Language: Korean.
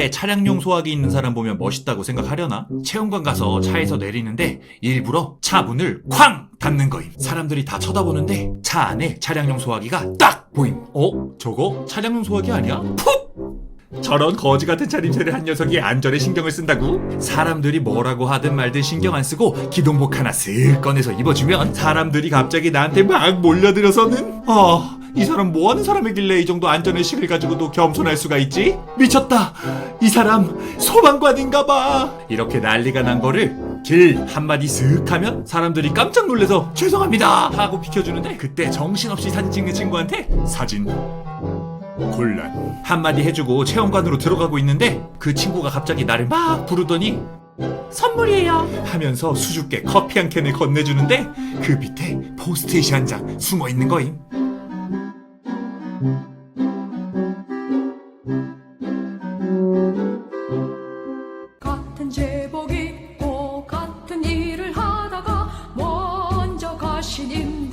차에 차량용 소화기 있는 사람 보면 멋있다고 생각하려나? 체험관 가서 차에서 내리는데 일부러 차 문을 쾅 닫는 거임. 사람들이 다 쳐다보는데 차 안에 차량용 소화기가 딱 보임. 어? 저거 차량용 소화기 아니야? 푹! 저런 거지 같은 차림새를 한 녀석이 안전에 신경을 쓴다고? 사람들이 뭐라고 하든 말든 신경 안 쓰고 기동복 하나 쓱 꺼내서 입어주면 사람들이 갑자기 나한테 막 몰려들어서는 아, 이 사람 뭐 하는 사람이길래 이 정도 안전의식을 가지고도 겸손할 수가 있지? 미쳤다! 이 사람 소방관인가 봐! 이렇게 난리가 난 거를 길 한마디 쓱 하면 사람들이 깜짝 놀래서 죄송합니다! 하고 비켜주는데 그때 정신없이 사진 찍는 친구한테 사진 곤란 한마디 해주고 체험관으로 들어가고 있는데 그 친구가 갑자기 나를 막 부르더니 선물이에요 하면서 수줍게 커피 한 캔을 건네주는데 그 밑에 포스트잇이 한 장 숨어 있는 거임 같은 제복 입고 같은 일을 하다가 먼저 가신 인